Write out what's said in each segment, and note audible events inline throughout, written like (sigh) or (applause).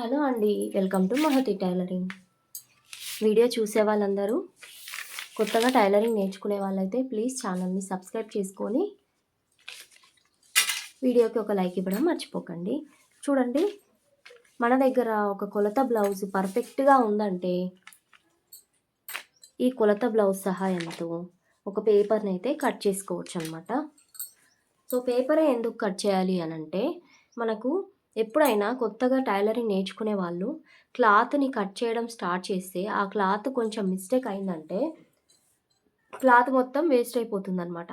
Hello అండి welcome to Mahathi tailoring. Video చూసే వాళ్ళందరూ కొత్తగా టైలరింగ్ నేర్చుకునే వాళ్ళైతే ప్లీజ్ ఛానల్ని సబ్స్క్రైబ్ చేసుకొని వీడియోకి ఒక లైక్ ఇవ్వడం మర్చిపోకండి. చూడండి మన దగ్గర ఒక కొలత బ్లౌజ్ పర్ఫెక్ట్గా ఉందంటే ఈ కొలత బ్లౌజ్ సహాయంతో ఒక పేపర్ని అయితే కట్ చేసుకోవచ్చు అనమాట సో పేపరే ఎందుకు కట్ చేయాలి అని అంటే మనకు ఎప్పుడైనా కొత్తగా టైలరింగ్ నేర్చుకునే వాళ్ళు క్లాత్ని కట్ చేయడం స్టార్ట్ చేస్తే ఆ క్లాత్ కొంచెం మిస్టేక్ అయిందంటే క్లాత్ మొత్తం వేస్ట్ అయిపోతుంది అనమాట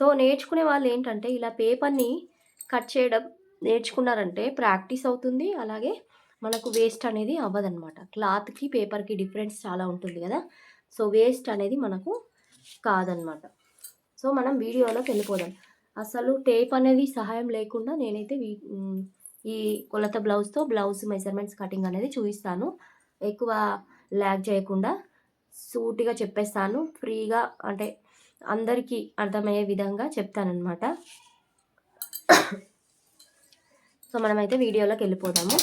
సో నేర్చుకునే వాళ్ళు ఏంటంటే ఇలా పేపర్ని కట్ చేయడం నేర్చుకున్నారంటే ప్రాక్టీస్ అవుతుంది అలాగే మనకు వేస్ట్ అనేది అవ్వదన్నమాట. క్లాత్కి పేపర్కి డిఫరెన్స్ చాలా ఉంటుంది కదా. సో వేస్ట్ అనేది మనకు కాదనమాట సో మనం వీడియోలోకి వెళ్ళిపోదాం. అసలు టేప్ అనేది సహాయం లేకుండా నేనైతే వీ ఈ కొలత బ్లౌజ్తో బ్లౌజ్ మెజర్మెంట్స్ కటింగ్ అనేది చూపిస్తాను. ఎక్కువ ల్యాగ్ చేయకుండా సూటిగా చెప్పేస్తాను. ఫ్రీగా అంటే అందరికీ అర్థమయ్యే విధంగా చెప్తానమాట సో మనమైతే వీడియోలోకి వెళ్ళిపోదాము.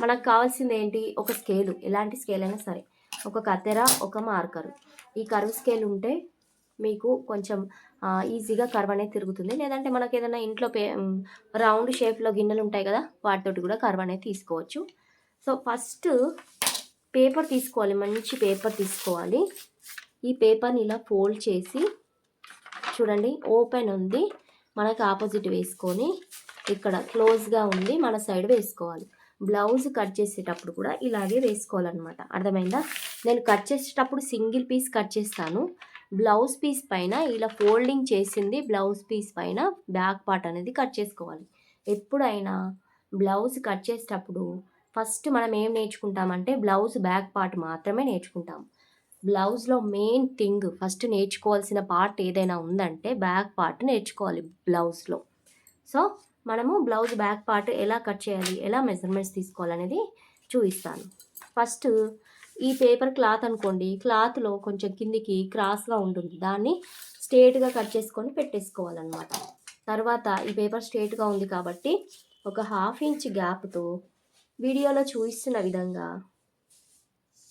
మనకు కావాల్సింది ఏంటి? ఒక స్కేలు ఎలాంటి స్కేల్ అయినా సరే. ఒక కత్తెర ఒక మార్కరు ఈ కరువు స్కేల్ ఉంటే మీకు కొంచెం ఈజీగా కర్వ్ అనేది తిరుగుతుంది. లేదంటే మనకి ఏదైనా ఇంట్లో పే రౌండ్ షేప్లో గిన్నెలు ఉంటాయి కదా వాటితోటి కూడా కర్వ్ అనేది తీసుకోవచ్చు. సో ఫస్ట్ పేపర్ తీసుకోవాలి మంచి పేపర్ తీసుకోవాలి. ఈ పేపర్ని ఇలా ఫోల్డ్ చేసి చూడండి ఓపెన్ ఉంది. మనకు ఆపోజిట్ వేసుకొని ఇక్కడ క్లోజ్గా ఉంది మన సైడ్ వేసుకోవాలి. బ్లౌజ్ కట్ చేసేటప్పుడు కూడా ఇలాగే వేసుకోవాలన్నమాట. అర్థమైందా? నేను కట్ చేసేటప్పుడు సింగిల్ పీస్ కట్ చేస్తాను. బ్లౌజ్ పీస్ పైన ఇలా ఫోల్డింగ్ చేసింది బ్లౌజ్ పీస్ పైన బ్యాక్ పార్ట్ అనేది కట్ చేసుకోవాలి. ఎప్పుడైనా బ్లౌజ్ కట్ చేసేటప్పుడు ఫస్ట్ మనం ఏం నేర్చుకుంటామంటే బ్లౌజ్ బ్యాక్ పార్ట్ మాత్రమే నేర్చుకుంటాం. బ్లౌజ్లో మెయిన్ థింగ్ ఫస్ట్ నేర్చుకోవాల్సిన పార్ట్ ఏదైనా ఉందంటే బ్యాక్ పార్ట్ నేర్చుకోవాలి బ్లౌజ్లో సో మనము బ్లౌజ్ బ్యాక్ పార్ట్ ఎలా కట్ చేయాలి ఎలా మెజర్మెంట్స్ తీసుకోవాలనేది చూపిస్తాను. ఫస్ట్ ఈ పేపర్ క్లాత్ అనుకోండి క్లాత్లో కొంచెం కిందికి క్రాస్గా ఉంటుంది. దాన్ని స్ట్రేట్గా కట్ చేసుకొని పెట్టేసుకోవాలన్నమాట. తర్వాత ఈ పేపర్ స్ట్రేట్గా ఉంది కాబట్టి ఒక హాఫ్ ఇంచ్ గ్యాప్తో వీడియోలో చూపిస్తున్న విధంగా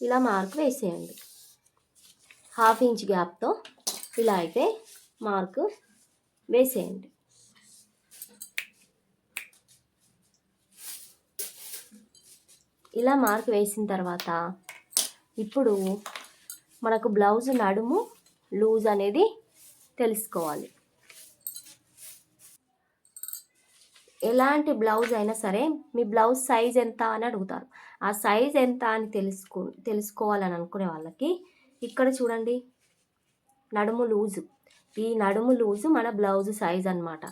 ఇలా మార్క్ వేసేయండి. హాఫ్ ఇంచ్ గ్యాప్తో ఇలా అయితే మార్క్ వేసేయండి. ఇలా మార్క్ వేసిన తర్వాత ఇప్పుడు మనకు బ్లౌజ్ నడుము లూజ్ అనేది తెలుసుకోవాలి. ఎలాంటి బ్లౌజ్ అయినా సరే మీ బ్లౌజ్ సైజ్ ఎంత అని అడుగుతారు. ఆ సైజ్ ఎంత అని తెలుసుకో తెలుసుకోవాలని అనుకునే వాళ్ళకి ఇక్కడ చూడండి. నడుము లూజు. ఈ నడుము లూజు మన బ్లౌజ్ సైజ్ అనమాట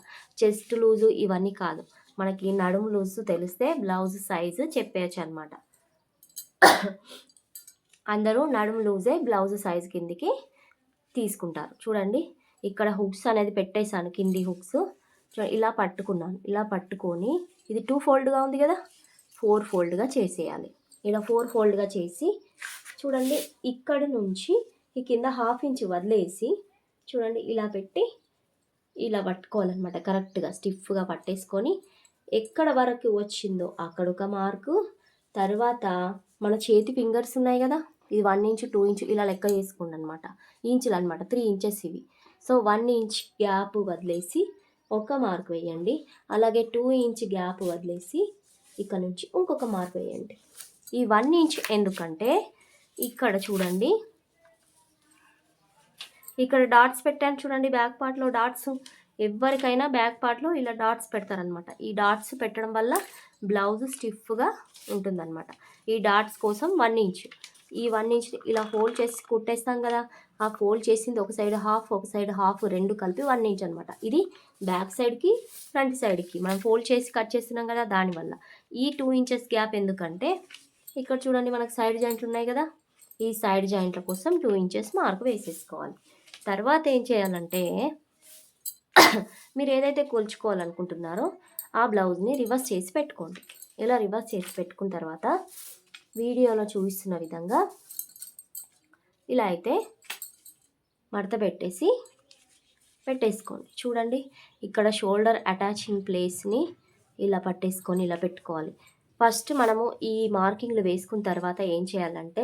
చెస్ట్ లూజు ఇవన్నీ కాదు. మనకి నడుము లూజు తెలిస్తే బ్లౌజ్ సైజు చెప్పేయచ్చు అనమాట అందరూ నడుము లూజే బ్లౌజ్ సైజ్ కిందికి తీసుకుంటారు. చూడండి ఇక్కడ హుక్స్ అనేది పెట్టేశాను కింది హుక్స్. ఇలా పట్టుకున్నాను. ఇలా పట్టుకొని ఇది టూ ఫోల్డ్గా ఉంది కదా ఫోర్ ఫోల్డ్గా చేసేయాలి. ఇలా ఫోర్ ఫోల్డ్గా చేసి చూడండి ఇక్కడ నుంచి ఈ కింద హాఫ్ ఇంచ్ వదిలేసి చూడండి ఇలా పెట్టి ఇలా పట్టుకోవాలన్నమాట. కరెక్ట్గా స్టిఫ్గా పట్టేసుకొని ఎక్కడ వరకు వచ్చిందో అక్కడ ఒక మార్కు. తర్వాత మన చేతి ఫింగర్స్ ఉన్నాయి కదా ఇది వన్ ఇంచ్ టూ ఇంచ్ ఇలా లెక్క చేసుకోండి అనమాట ఇంచులు అనమాట త్రీ ఇంచెస్ ఇవి. సో వన్ ఇంచ్ గ్యాప్ వదిలేసి ఒక మార్క్ వేయండి. అలాగే టూ ఇంచ్ గ్యాప్ వదిలేసి ఇక్కడ నుంచి ఇంకొక మార్క్ వేయండి. ఈ వన్ ఇంచ్ ఎందుకంటే ఇక్కడ చూడండి. ఇక్కడ డాట్స్ పెట్టాను చూడండి బ్యాక్ పార్ట్లో డాట్స్ ఎవరికైనా బ్యాక్ పార్ట్లో ఇలా డాట్స్ పెడతారనమాట. ఈ డాట్స్ పెట్టడం వల్ల బ్లౌజ్ స్టిఫ్గా ఉంటుందన్నమాట ఈ డాట్స్ కోసం వన్ ఇంచ్ ఈ వన్ ఇంచ్ ఇలా ఫోల్డ్ చేసి కుట్టేస్తాం కదా ఆ ఫోల్డ్ చేసింది ఒక సైడ్ హాఫ్ ఒక సైడ్ హాఫ్ రెండు కలిపి వన్ ఇంచ్ అనమాట ఇది బ్యాక్ సైడ్కి ఫ్రంట్ సైడ్కి మనం ఫోల్డ్ చేసి కట్ చేస్తున్నాం కదా దానివల్ల ఈ టూ ఇంచెస్ గ్యాప్ ఎందుకంటే ఇక్కడ చూడండి మనకు సైడ్ జాయింట్లు ఉన్నాయి కదా ఈ సైడ్ జాయింట్ల కోసం టూ ఇంచెస్ మార్క్ వేసేసుకోవాలి. తర్వాత ఏం చేయాలంటే మీరు ఏదైతే కొలుచుకోవాలనుకుంటున్నారో ఆ బ్లౌజ్ని రివర్స్ చేసి పెట్టుకోండి. ఇలా రివర్స్ చేసి పెట్టుకున్న తర్వాత వీడియోలో చూపిస్తున్న విధంగా ఇలా అయితే మడత పెట్టేసి పెట్టేసుకోండి. చూడండి ఇక్కడ షోల్డర్ అటాచింగ్ ప్లేస్ని ఇలా పట్టేసుకొని ఇలా పెట్టుకోవాలి. ఫస్ట్ మనము ఈ మార్కింగ్లు వేసుకున్న తర్వాత ఏం చేయాలంటే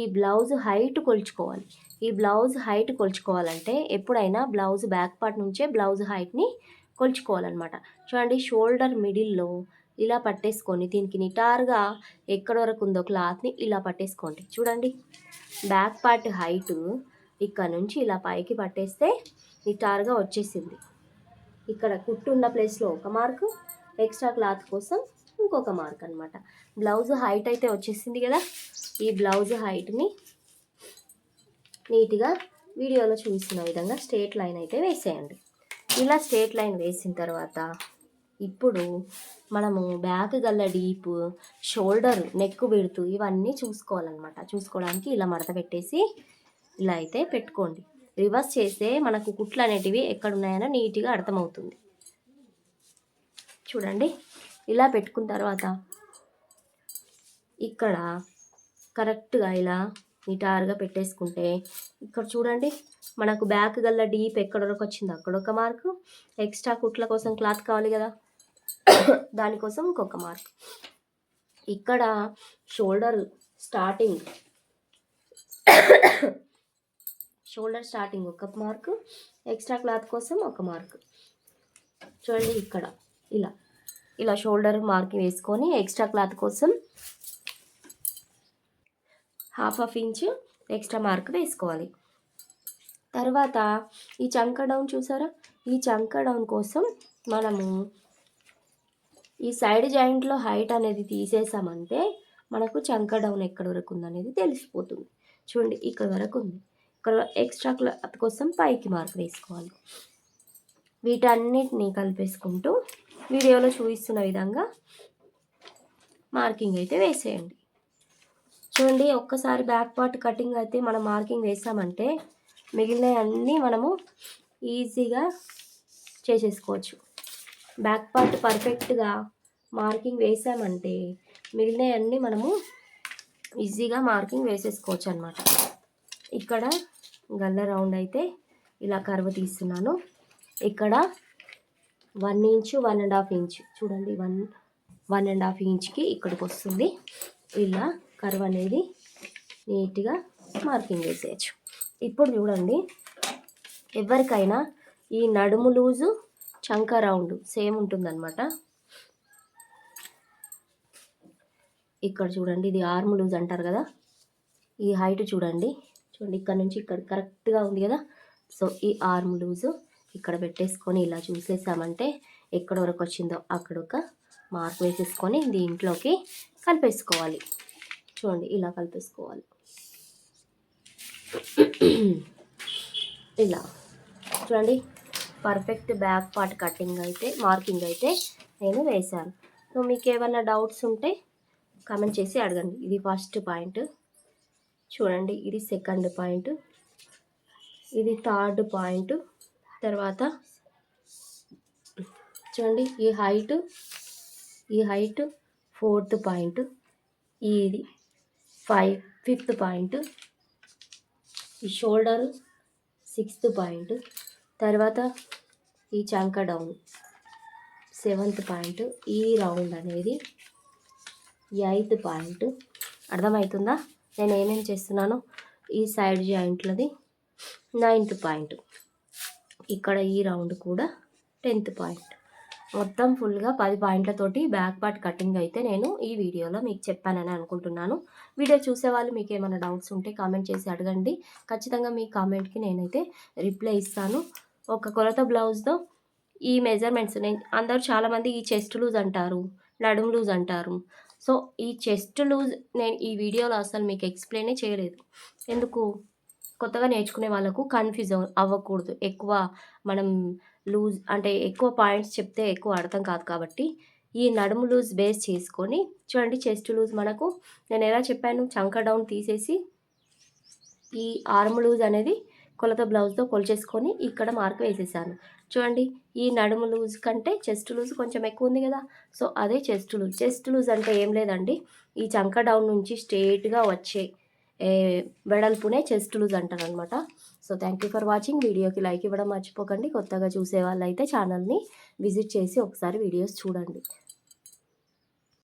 ఈ బ్లౌజ్ హైట్ కొలుచుకోవాలి. ఈ బ్లౌజ్ హైట్ కొలుచుకోవాలంటే ఎప్పుడైనా బ్లౌజ్ బ్యాక్ పార్ట్ నుంచే బ్లౌజ్ హైట్ని కొలుచుకోవాలన్నమాట. చూడండి షోల్డర్ మిడిల్లో ఇలా పట్టేసుకొని దీనికి నిటారుగా ఎక్కడ వరకు ఉందో క్లాత్ని ఇలా పట్టేసుకోండి. చూడండి. బ్యాక్ పార్ట్ హైట్ ఇక్కడ నుంచి ఇలా పైకి పట్టేస్తే నిటారుగా వచ్చేసింది. ఇక్కడ కుట్టు ఉన్న ప్లేస్లో ఒక మార్కు ఎక్స్ట్రా క్లాత్ కోసం ఇంకొక మార్క్ అనమాట బ్లౌజ్ హైట్ అయితే వచ్చేసింది కదా. ఈ బ్లౌజ్ హైట్ని నీట్గా వీడియోలో చూసిన విధంగా స్ట్రేట్ లైన్ అయితే వేసేయండి. ఇలా స్ట్రేట్ లైన్ వేసిన తర్వాత ఇప్పుడు మనము బ్యాక్ గల్ల డీప్ షోల్డర్ నెక్ విడుతు ఇవన్నీ చూసుకోవాలన్నమాట. చూసుకోవడానికి ఇలా మడత పెట్టేసి ఇలా అయితే పెట్టుకోండి. రివర్స్ చేస్తే మనకు కుట్లు అనేటివి ఎక్కడున్నాయనో నీట్గా అర్థమవుతుంది. చూడండి. ఇలా పెట్టుకున్న తర్వాత ఇక్కడ కరెక్ట్గా ఇలా నిటారుగా పెట్టేసుకుంటే ఇక్కడ చూడండి. మనకు బ్యాక్ గల్ల డీప్ ఎక్కడ వరకు వచ్చింది? అక్కడ ఒక మార్కు. ఎక్స్ట్రా కుట్ల కోసం క్లాత్ కావాలి కదా. దానికోసం ఇంకొక మార్క్. ఇక్కడ షోల్డర్ స్టార్టింగ్. షోల్డర్ స్టార్టింగ్ ఒక మార్క్. ఎక్స్ట్రా క్లాత్ కోసం ఒక మార్క్. చూడండి ఇక్కడ. ఇలా. ఇలా షోల్డర్ మార్క్ వేసుకొని ఎక్స్ట్రా క్లాత్ కోసం half half inch extra mark వేసుకోవాలి. తర్వాత ఈ చంక డౌన్ చూసారా? ఈ చంక డౌన్ కోసం మనము ఈ సైడ్ జాయింట్లో హైట్ అనేది తీసేసామంటే మనకు చంక డౌన్ ఎక్కడ వరకు ఉందనేది తెలిసిపోతుంది. చూడండి ఇక్కడ వరకు ఉంది. ఇక్కడ ఎక్స్ట్రా క్లాత్ కోసం పైకి మార్క్ వేసుకోవాలి. వీటన్నిటిని కలిపేసుకుంటూ వీడియోలో చూపిస్తున్న విధంగా మార్కింగ్ అయితే వేసేయండి. చూడండి ఒక్కసారి బ్యాక్ పార్ట్ కటింగ్ అయితే మనం మార్కింగ్ వేసామంటే మిగిలినవన్నీ మనము ఈజీగా చేసేసుకోవచ్చు. బ్యాక్ పార్ట్ పర్ఫెక్ట్గా మార్కింగ్ వేసామంటే మిగిలినవన్నీ మనము ఈజీగా మార్కింగ్ వేసేసుకోవచ్చు అనమాట ఇక్కడ గల్ల రౌండ్ అయితే ఇలా కర్వ్ తీస్తున్నాను. ఇక్కడ one inch one and half inch. చూడండి వన్ వన్ అండ్ హాఫ్ ఇంచ్కి ఇక్కడికి వస్తుంది ఇలా కర్వ్ అనేది నీట్గా మార్కింగ్ వేసేయచ్చు. ఇప్పుడు చూడండి ఎవరికైనా ఈ నడుము లూజు చంక రౌండ్ సేమ్ ఉంటుందన్నమాట. ఇక్కడ చూడండి ఇది ఆర్మ్ లూజ్ అంటారు కదా. ఈ హైట్ చూడండి. చూడండి ఇక్కడ నుంచి ఇక్కడ కరెక్ట్గా ఉంది కదా. సో ఈ ఆర్మ్ లూజు ఇక్కడ పెట్టేసుకొని ఇలా చూసేసామంటే ఎక్కడ వరకు వచ్చిందో అక్కడ ఒక మార్క్ వేసేసుకొని దీంట్లోకి కలిపేసుకోవాలి. చూడండి ఇలా కలిపేసుకోవాలి. (clears throat) ఇలా. చూడండి పర్ఫెక్ట్ బ్యాక్ పార్ట్ కటింగ్ అయితే మార్కింగ్ అయితే నేను వేశాను. సో మీకు ఏమైనా డౌట్స్ ఉంటే కామెంట్ చేసి అడగండి. ఇది ఫస్ట్ పాయింట్ చూడండి ఇది సెకండ్ పాయింట్ ఇది థర్డ్ పాయింట్ తర్వాత చూడండి ఈ హైట్ ఈ హైట్ ఫోర్త్ పాయింట్ ఇది ఫైవ్ ఫిఫ్త్ పాయింట్ ఈ షోల్డర్ సిక్స్త్ పాయింట్ తర్వాత ఈ చంక డౌన్ సెవెంత్ పాయింట్ ఈ రౌండ్ అనేది ఎయిత్ పాయింట్ అర్థమవుతుందా? నేను ఏమేమి చేస్తున్నాను? ఈ సైడ్ జాయింట్లది నైన్త్ పాయింట్ ఇక్కడ ఈ రౌండ్ కూడా టెన్త్ పాయింట్ మొత్తం ఫుల్గా పది పాయింట్లతోటి బ్యాక్ పార్ట్ కటింగ్ అయితే నేను ఈ వీడియోలో మీకు చెప్పానని అనుకుంటున్నాను. వీడియో చూసే వాళ్ళు మీకు ఏమైనా డౌట్స్ ఉంటే కామెంట్ చేసి అడగండి. ఖచ్చితంగా మీ కామెంట్కి నేనైతే రిప్లై ఇస్తాను. ఒక కొలత బ్లౌజ్తో ఈ మెజర్మెంట్స్ నేను అందరూ చాలామంది ఈ చెస్ట్ లూజ్ అంటారు నడుము లూజ్ అంటారు. సో ఈ చెస్ట్ లూజ్ నేను ఈ వీడియోలో అసలు మీకు ఎక్స్ప్లెయినే చేయలేదు. ఎందుకు? కొత్తగా నేర్చుకునే వాళ్ళకు కన్ఫ్యూజ్ అవ్వకూడదు. ఎక్కువ మనం లూజ్ అంటే ఎక్కువ పాయింట్స్ చెప్తే ఎక్కువ అర్థం కాదు కాబట్టి ఈ నడుము లూజ్ బేస్ చేసుకొని చూడండి చెస్ట్ లూజ్ మనకు. నేను ఎలా చెప్పాను? చంక డౌన్ తీసేసి ఈ ఆర్మ్ లూజ్ అనేది కొలత బ్లౌజ్తో కొలిచేసుకొని ఇక్కడ మార్క్ వేసేసాను. చూడండి ఈ నడుము లూజ్ కంటే చెస్ట్ లూజ్ కొంచెం ఎక్కువ ఉంది కదా. సో అదే చెస్ట్ లూజ్. చెస్ట్ లూజ్ అంటే ఏం లేదండి. ఈ చంక డౌన్ నుంచి స్ట్రేట్గా వచ్చే ఏ, వెడల్పునే చెస్ట్ లూజ్ అంటారు అనమాట so thank you for watching. వీడియోకి లైక్ ఇవ్వడం మర్చిపోకండి. కొత్తగా చూసే వాళ్ళైతే ఛానల్ని విజిట్ చేసి ఒకసారి వీడియోస్ చూడండి.